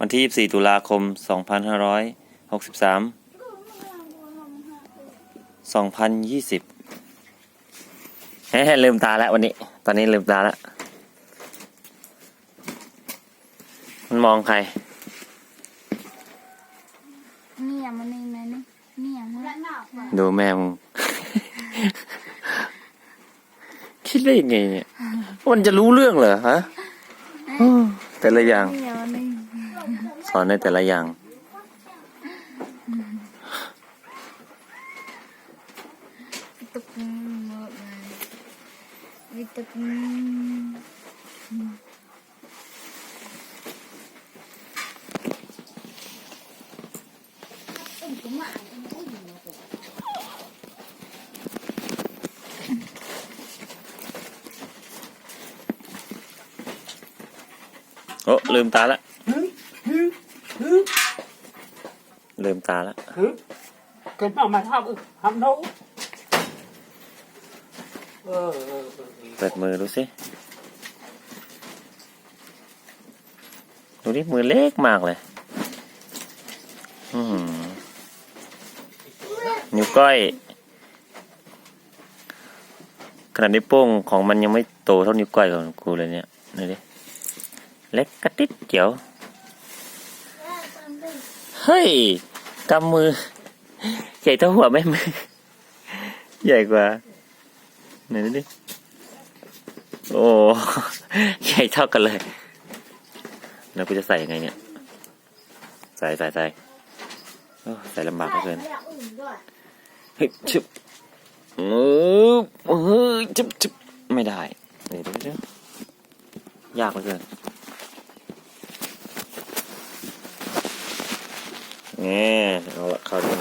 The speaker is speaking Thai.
วันที่ 24 ตุลาคม 2563 2020เฮ้ยลืมตาแล้ววันนี้ ตอนนี้ลืมตาแล้ว มันมองใคร เนี่ยมันนี่นะนี่เนี่ยฮะดูแม่มึง คิดได้ยังไงเนี่ย มันจะรู้เรื่องเหรอฮะโอ้แต่ละอย่างเนี่ยมันนี่ สอนในแต่ละอย่างตุกหมดเลยวิตุกโอ้ ลืมตาละลืมตาละ cái mà mà ham ham nấu ờ, ờ, ờ. เปิดมือดูสิ ดูดิมือเล็กมากเลย นิ้วก้อย ขนาดนิ้วโป้งของมันยังไม่โตเท่านิ้วก้อยของกูเลยเนี่ย ดูดิ เล็กกระติดเจียว ฮ้ยกำมือ ใหญ่เท่าหัวแม่มือ ใหญ่กว่าไหนดูดิ โอ้ใหญ่เท่ากันเลย แล้วกูจะใส่ยังไงเนี่ย ใส่ใส่ใส่ใส่ลำบากเหลือเกินเฮ้ยชึบเออเฮ้ยชึบชึบไม่ได้เดี๋ยวเดี๋ยวเดี๋ยวยากเหลือเกิน นี่เอาละคราวนี้